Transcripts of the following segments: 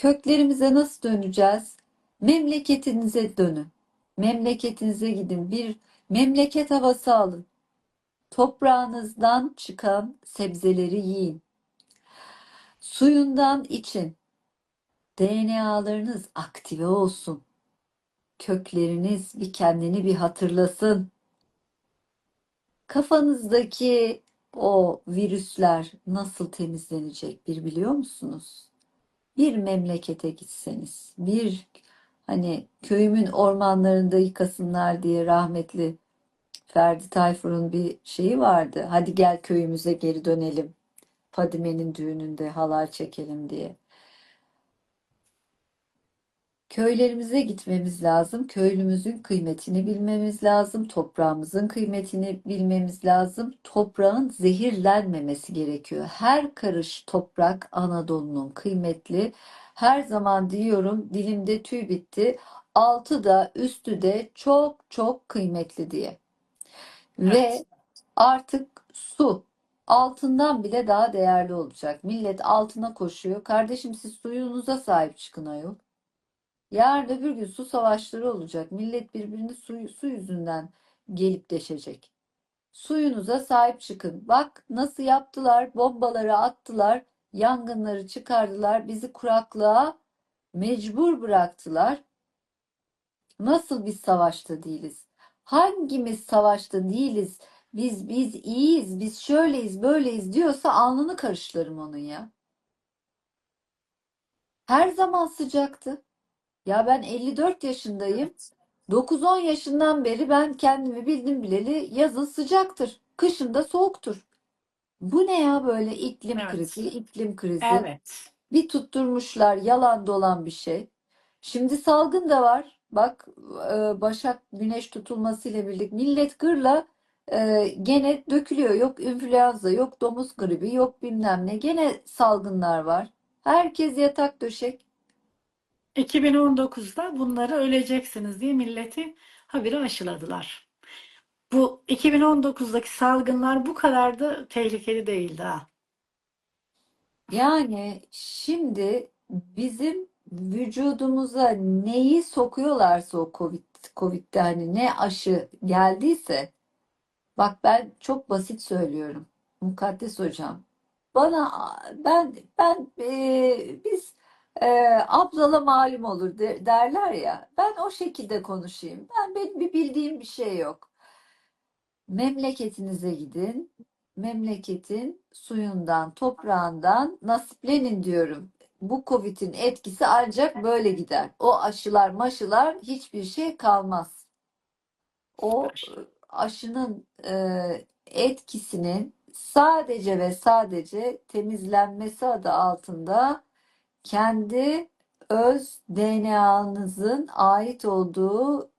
Köklerimize nasıl döneceğiz? Memleketinize dönün. Memleketinize gidin. Bir memleket havası alın. Toprağınızdan çıkan sebzeleri yiyin. Suyundan için. DNA'larınız aktive olsun. Kökleriniz bir kendini bir hatırlasın. Kafanızdaki o virüsler nasıl temizlenecek bir biliyor musunuz? Bir memlekete gitseniz, bir hani köyümün ormanlarında yıkasınlar diye rahmetli Ferdi Tayfur'un bir şeyi vardı. Hadi gel köyümüze geri dönelim. Fadime'nin düğününde halay çekelim diye. Köylerimize gitmemiz lazım. Köylümüzün kıymetini bilmemiz lazım. Toprağımızın kıymetini bilmemiz lazım. Toprağın zehirlenmemesi gerekiyor. Her karış toprak Anadolu'nun kıymetli. Her zaman diyorum dilimde tüy bitti. Altı da üstü de çok çok kıymetli diye. Ve Evet. artık su altından bile daha değerli olacak. Millet altına koşuyor. Kardeşim siz suyunuza sahip çıkın ayol. Yarın öbür gün su savaşları olacak. Millet birbirini su, su yüzünden gelip deşecek. Suyunuza sahip çıkın. Bak nasıl yaptılar. Bombaları attılar. Yangınları çıkardılar. Bizi kuraklığa mecbur bıraktılar. Nasıl biz savaşta değiliz? Hangimiz savaşta değiliz? Biz biz iyiyiz, biz şöyleyiz, böyleyiz diyorsa alnını karıştırırım onun ya. Her zaman sıcaktı. Ya ben 54 yaşındayım. Evet. 9-10 yaşından beri ben kendimi bildim bileli yazın sıcaktır, kışın da soğuktur. Bu ne ya böyle iklim Evet. krizi, iklim krizi. Evet. Bir tutturmuşlar yalan dolan bir şey. Şimdi salgın da var. Bak e, Başak Güneş tutulmasıyla birlikte millet gırla e, gene dökülüyor. Yok influenza, yok domuz gribi, yok bilmem ne. Gene salgınlar var. Herkes yatak döşek. 2019'da bunları öleceksiniz diye milleti habire aşıladılar. Bu 2019'daki salgınlar bu kadar da tehlikeli değildi ha. Yani şimdi bizim vücudumuza neyi sokuyorlarsa o Covid, Covid'de hani ne aşı geldiyse bak ben çok basit söylüyorum. Mukaddes hocam. Bana ben ben e, biz e, ablala malum olur de- derler ya. Ben o şekilde konuşayım. Ben benim bir bildiğim bir şey yok. Memleketinize gidin. Memleketin suyundan, toprağından nasiplenin diyorum. Bu Covid'in etkisi ancak böyle gider. O aşılar, maşılar hiçbir şey kalmaz. O aşının e, etkisinin sadece ve sadece temizlenmesi adı altında kendi öz DNA'nızın ait olduğu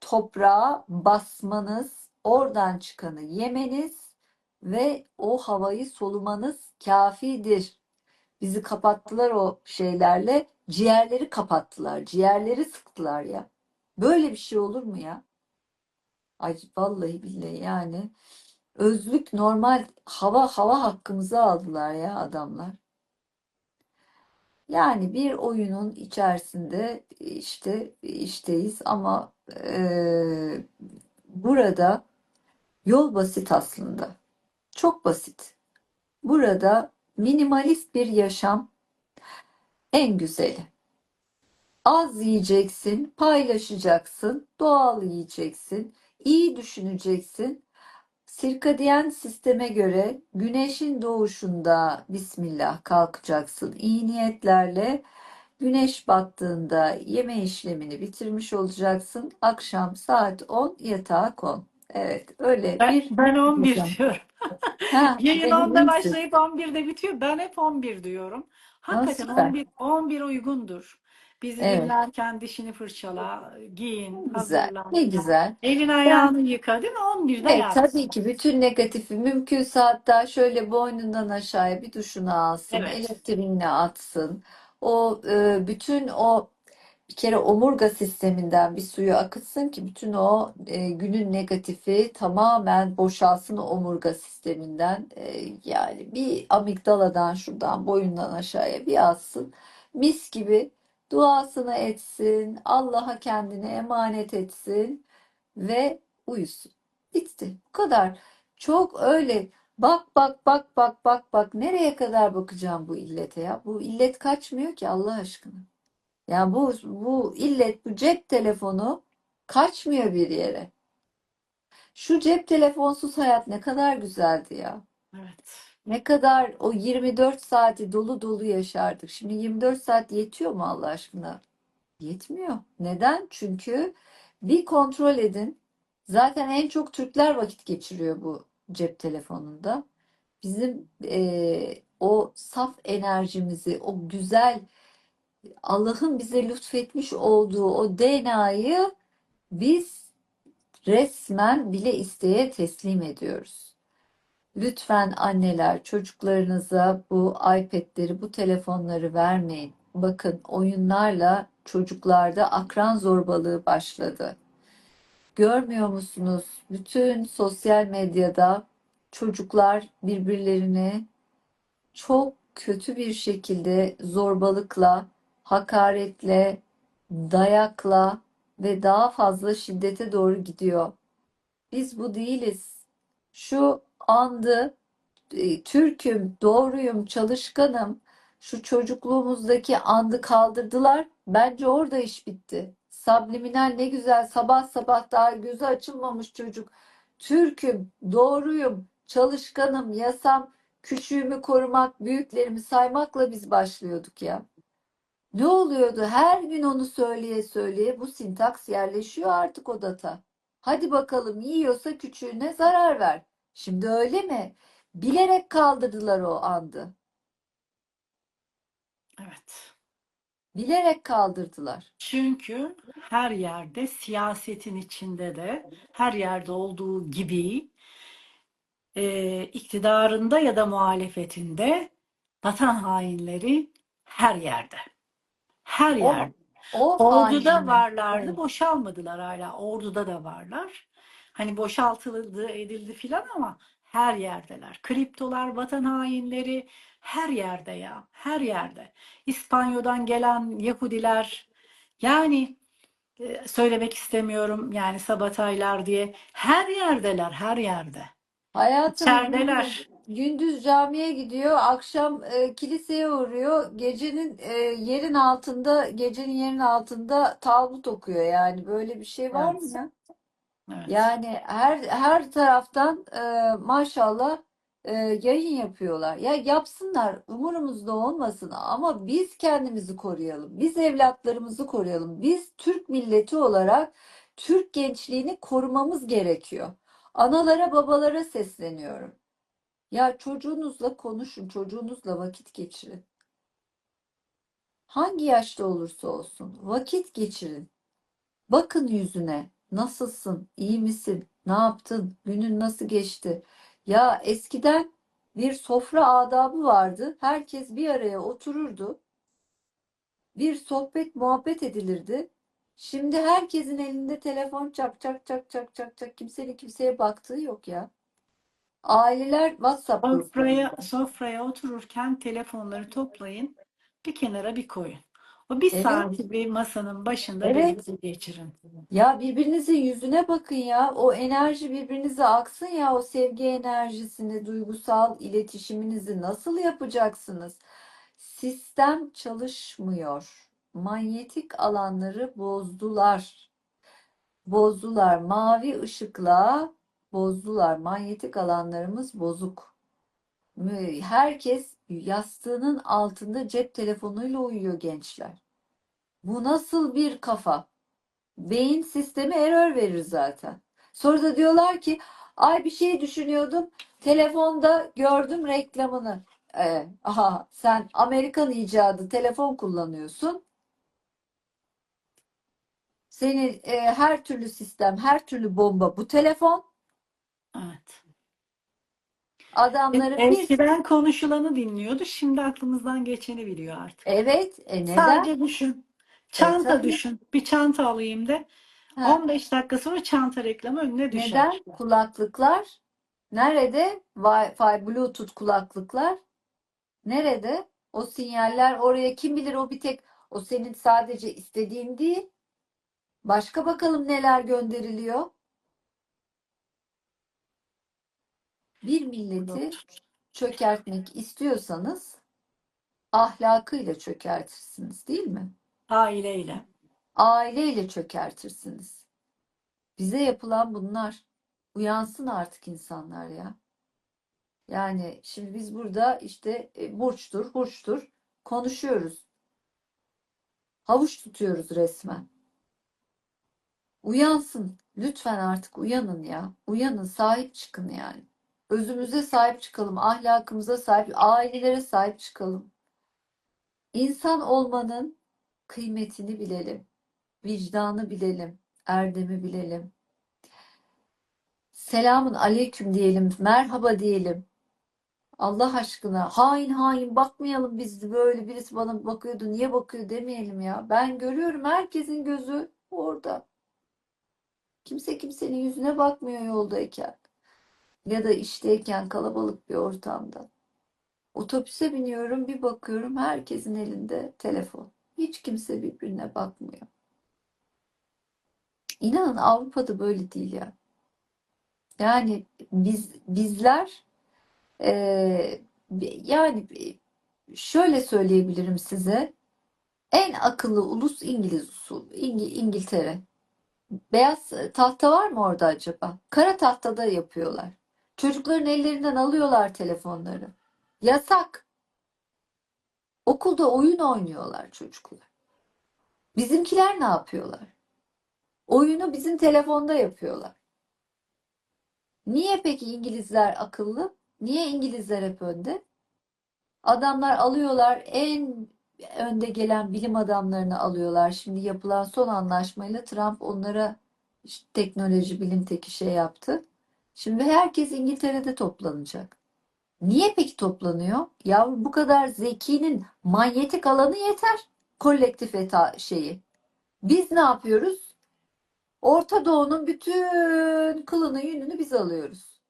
toprağa basmanız, oradan çıkanı yemeniz ve o havayı solumanız kafidir. Bizi kapattılar o şeylerle, ciğerleri kapattılar, ciğerleri sıktılar ya. Böyle bir şey olur mu ya? Ay vallahi billahi yani özlük normal hava hava hakkımızı aldılar ya adamlar. Yani bir oyunun içerisinde işte işteyiz ama eee, burada yol basit aslında. Çok basit. Burada minimalist bir yaşam en güzeli. Az yiyeceksin, paylaşacaksın, doğal yiyeceksin, iyi düşüneceksin. Sirkadiyen sisteme göre güneşin doğuşunda Bismillah kalkacaksın. İyi niyetlerle güneş battığında yeme işlemini bitirmiş olacaksın. Akşam saat 10 yatağa kon. Evet, öyle Ben, bir ben 11 düzen. diyorum. Ha, Yayın benim 10'da iyisin. başlayıp 11'de bitiyor. Ben hep 11 diyorum. Ha, Hakikaten süper. 11, 11 uygundur. Bizi Evet, dinlerken dişini fırçala, giyin, güzel, hazırlan. ne güzel. Elin Ben ayağını yıka değil mi? 11'de Evet, yat. tabii ki bütün negatifi mümkünse hatta şöyle boynundan aşağıya bir duşunu alsın, Evet. elektriğini atsın. O e, bütün o bir kere omurga sisteminden bir suyu akıtsın ki bütün o e, günün negatifi tamamen boşalsın omurga sisteminden. E, yani bir amigdaladan şuradan boyundan aşağıya bir atsın. mis gibi duasını etsin, Allah'a kendini emanet etsin ve uyusun. Bitti. Bu kadar. Çok öyle bak bak bak bak bak bak nereye kadar bakacağım bu illete ya? Bu illet kaçmıyor ki Allah aşkına. Ya bu bu illet bu cep telefonu kaçmıyor bir yere. Şu cep telefonsuz hayat ne kadar güzeldi ya. Evet. Ne kadar o 24 saati dolu dolu yaşardık. Şimdi 24 saat yetiyor mu Allah aşkına? Yetmiyor. Neden? Çünkü bir kontrol edin. Zaten en çok Türkler vakit geçiriyor bu cep telefonunda. Bizim eee, o saf enerjimizi, o güzel Allah'ın bize lütfetmiş olduğu o DNA'yı biz resmen bile isteye teslim ediyoruz. Lütfen anneler çocuklarınıza bu iPad'leri, bu telefonları vermeyin. Bakın oyunlarla çocuklarda akran zorbalığı başladı. Görmüyor musunuz? Bütün sosyal medyada çocuklar birbirlerini çok kötü bir şekilde zorbalıkla, hakaretle, dayakla ve daha fazla şiddete doğru gidiyor. Biz bu değiliz. Şu andı e, Türk'üm, doğruyum, çalışkanım. Şu çocukluğumuzdaki andı kaldırdılar. Bence orada iş bitti. Subliminal ne güzel sabah sabah daha gözü açılmamış çocuk. Türk'üm, doğruyum, çalışkanım, yasam, küçüğümü korumak, büyüklerimi saymakla biz başlıyorduk ya. Ne oluyordu? Her gün onu söyleye söyleye bu sintaks yerleşiyor artık o data. Hadi bakalım yiyorsa küçüğüne zarar ver. Şimdi öyle mi? Bilerek kaldırdılar o andı. Evet. Bilerek kaldırdılar. Çünkü her yerde siyasetin içinde de her yerde olduğu gibi e, iktidarında ya da muhalefetinde vatan hainleri her yerde. Her O, yerde. o Orduda hainler. varlardı, Evet. boşalmadılar hala. Orduda da varlar. Hani boşaltıldı, edildi filan ama her yerdeler. Kriptolar, vatan hainleri her yerde ya. Her yerde. İspanya'dan gelen Yahudiler yani e, söylemek istemiyorum yani sabataylar diye her yerdeler, her yerde. Hayatım İçerideler. gündüz camiye gidiyor, akşam e, kiliseye uğruyor. Gecenin e, yerin altında, gecenin yerin altında talmud okuyor yani. Böyle bir şey var mı Evet. ya? Evet. Yani her her taraftan e, maşallah e, yayın yapıyorlar. Ya yapsınlar, umurumuzda olmasın ama biz kendimizi koruyalım. Biz evlatlarımızı koruyalım. Biz Türk milleti olarak Türk gençliğini korumamız gerekiyor. Analara, babalara sesleniyorum. Ya çocuğunuzla konuşun, çocuğunuzla vakit geçirin. Hangi yaşta olursa olsun vakit geçirin. Bakın yüzüne. Nasılsın? İyi misin? Ne yaptın? Günün nasıl geçti? Ya eskiden bir sofra adabı vardı. Herkes bir araya otururdu. Bir sohbet, muhabbet edilirdi. Şimdi herkesin elinde telefon çak çak çak çak çak çak. Kimsenin kimseye baktığı yok ya. Aileler WhatsApp Sofraya, gruplarında. sofraya otururken telefonları toplayın, bir kenara bir koyun. O bir Evet, saati bir masanın başında evet. geçirin. Ya birbirinizin yüzüne bakın ya. O enerji birbirinize aksın ya. O sevgi enerjisini, duygusal iletişiminizi nasıl yapacaksınız? Sistem çalışmıyor. Manyetik alanları bozdular. Bozdular. Mavi ışıkla bozdular. Manyetik alanlarımız bozuk. Herkes yastığının altında cep telefonuyla uyuyor gençler. Bu nasıl bir kafa? Beyin sistemi error verir zaten. Sonra da diyorlar ki ay bir şey düşünüyordum. Telefonda gördüm reklamını. Ee, aha sen Amerikan icadı telefon kullanıyorsun. Senin e, her türlü sistem, her türlü bomba bu telefon. Evet. Adamları bir Eskiden konuşulanı dinliyordu, şimdi aklımızdan geçeni biliyor artık. evet e neden? Sadece düşün. E Çanta tabii. düşün. Bir çanta alayım de. Ha. 15 dakika sonra çanta reklamı önüne düşer. Neden? Kulaklıklar nerede? Wi-Fi, Bluetooth kulaklıklar nerede? O sinyaller oraya kim bilir o bir tek o senin sadece istediğin değil. Başka bakalım neler gönderiliyor. Bir milleti çökertmek istiyorsanız ahlakıyla çökertirsiniz, değil mi? Aileyle. Aileyle çökertirsiniz. Bize yapılan bunlar. Uyansın artık insanlar ya. Yani şimdi biz burada işte e, burçtur, hurçtur konuşuyoruz. Havuç tutuyoruz resmen. Uyansın. Lütfen artık uyanın ya. Uyanın, sahip çıkın yani. Özümüze sahip çıkalım, ahlakımıza sahip, ailelere sahip çıkalım. İnsan olmanın kıymetini bilelim. Vicdanı bilelim, erdemi bilelim. Selamun aleyküm diyelim, merhaba diyelim. Allah aşkına hain hain bakmayalım biz böyle birisi bana bakıyordu niye bakıyor demeyelim ya. Ben görüyorum herkesin gözü orada. Kimse kimsenin yüzüne bakmıyor yoldayken ya da işteyken kalabalık bir ortamda. Otobüse biniyorum bir bakıyorum herkesin elinde telefon. Hiç kimse birbirine bakmıyor. İnanın Avrupa'da böyle değil ya. Yani biz bizler eee, yani şöyle söyleyebilirim size. En akıllı ulus İngiliz usul, İngi- İngiltere. Beyaz tahta var mı orada acaba? Kara tahtada yapıyorlar. Çocukların ellerinden alıyorlar telefonları. Yasak. Okulda oyun oynuyorlar çocuklar. Bizimkiler ne yapıyorlar? Oyunu bizim telefonda yapıyorlar. Niye peki İngilizler akıllı? Niye İngilizler hep önde? Adamlar alıyorlar en önde gelen bilim adamlarını alıyorlar. Şimdi yapılan son anlaşmayla Trump onlara işte teknoloji, bilim teki şey yaptı. Şimdi herkes İngiltere'de toplanacak. Niye peki toplanıyor? Yavrum bu kadar zekinin manyetik alanı yeter. Kolektif eta şeyi. Biz ne yapıyoruz? Orta Doğu'nun bütün kılını yününü biz alıyoruz.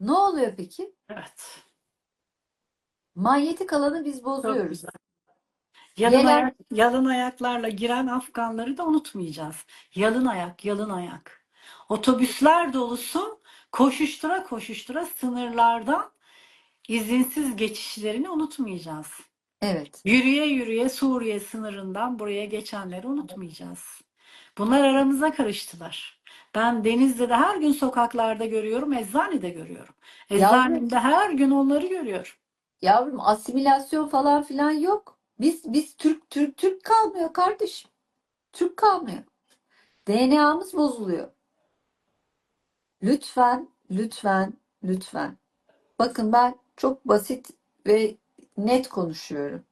Ne oluyor peki? Evet. Manyetik alanı biz bozuyoruz. Yalın Gelen- ayak, yalın ayaklarla giren Afganları da unutmayacağız. Yalın ayak, yalın ayak. Otobüsler dolusu koşuştura koşuştura sınırlardan izinsiz geçişlerini unutmayacağız. Evet. Yürüye yürüye Suriye sınırından buraya geçenleri unutmayacağız. Bunlar aramıza karıştılar. Ben Denizli'de her gün sokaklarda görüyorum, eczanede görüyorum. Eczanemde her gün onları görüyorum. Yavrum asimilasyon falan filan yok. Biz biz Türk Türk Türk kalmıyor kardeşim. Türk kalmıyor. DNA'mız bozuluyor. Lütfen, lütfen, lütfen. Bakın ben çok basit ve net konuşuyorum.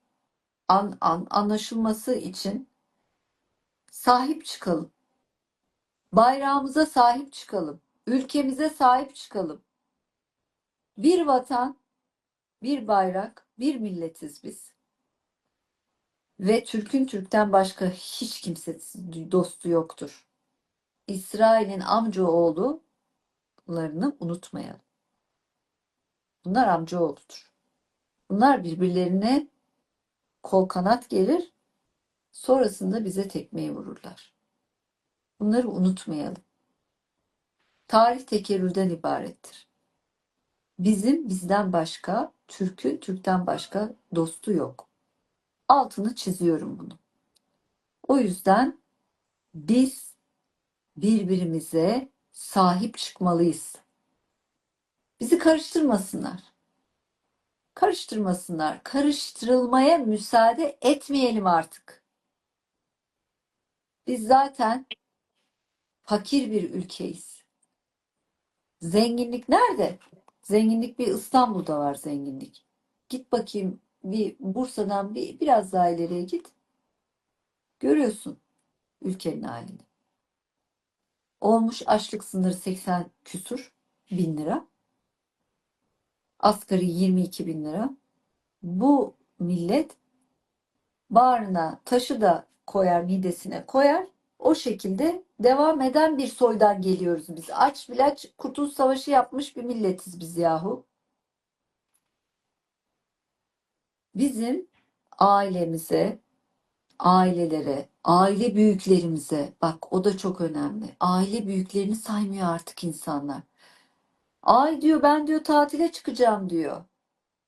An, an, anlaşılması için sahip çıkalım. Bayrağımıza sahip çıkalım. Ülkemize sahip çıkalım. Bir vatan, bir bayrak, bir milletiz biz. Ve Türk'ün Türk'ten başka hiç kimse dostu yoktur. İsrail'in amcaoğullarını unutmayalım. Bunlar amcaoğludur. Bunlar birbirlerine kol kanat gelir, sonrasında bize tekmeyi vururlar. Bunları unutmayalım. Tarih tekerrürden ibarettir. Bizim bizden başka, Türk'ün Türk'ten başka dostu yok. Altını çiziyorum bunu. O yüzden biz birbirimize sahip çıkmalıyız. Bizi karıştırmasınlar. Karıştırmasınlar. Karıştırılmaya müsaade etmeyelim artık. Biz zaten fakir bir ülkeyiz. Zenginlik nerede? Zenginlik bir İstanbul'da var zenginlik. Git bakayım bir Bursa'dan bir biraz daha ileriye git. Görüyorsun ülkenin halini. Olmuş açlık sınırı 80 küsur bin lira. Asgari 22 bin lira. Bu millet bağrına taşı da koyar, midesine koyar. O şekilde devam eden bir soydan geliyoruz biz. Aç bilaç kurtuluş savaşı yapmış bir milletiz biz yahu. bizim ailemize, ailelere, aile büyüklerimize, bak o da çok önemli. Aile büyüklerini saymıyor artık insanlar. Ay diyor ben diyor tatile çıkacağım diyor.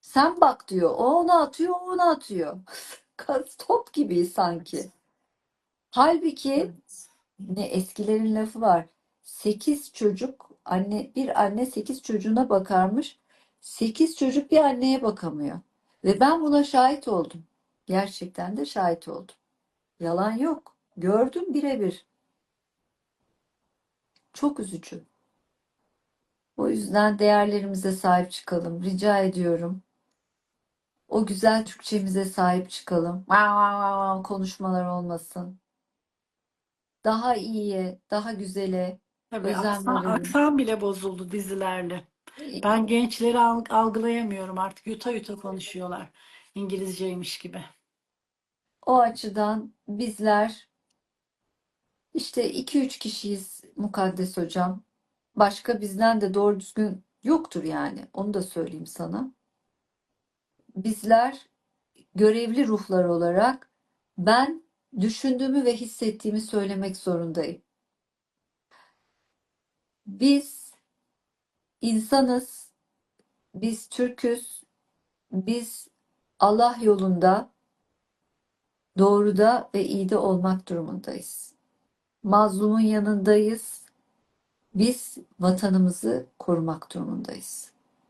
Sen bak diyor. O ona atıyor, o ona atıyor. Top gibi sanki. Halbuki ne eskilerin lafı var. Sekiz çocuk anne bir anne sekiz çocuğuna bakarmış. Sekiz çocuk bir anneye bakamıyor. Ve ben buna şahit oldum. Gerçekten de şahit oldum. Yalan yok. Gördüm birebir. Çok üzücü. O yüzden değerlerimize sahip çıkalım. Rica ediyorum. O güzel Türkçemize sahip çıkalım. Konuşmalar olmasın. Daha iyiye, daha güzele Tabii aksan, aksan bile bozuldu dizilerle. Ben gençleri al- algılayamıyorum artık. Yuta yuta konuşuyorlar. İngilizceymiş gibi. O açıdan bizler işte 2-3 kişiyiz Mukaddes Hocam. Başka bizden de doğru düzgün yoktur yani. Onu da söyleyeyim sana. Bizler görevli ruhlar olarak ben düşündüğümü ve hissettiğimi söylemek zorundayım. Biz insanız, biz Türküz, biz Allah yolunda doğruda ve iyide olmak durumundayız. Mazlumun yanındayız. Biz vatanımızı korumak durumundayız.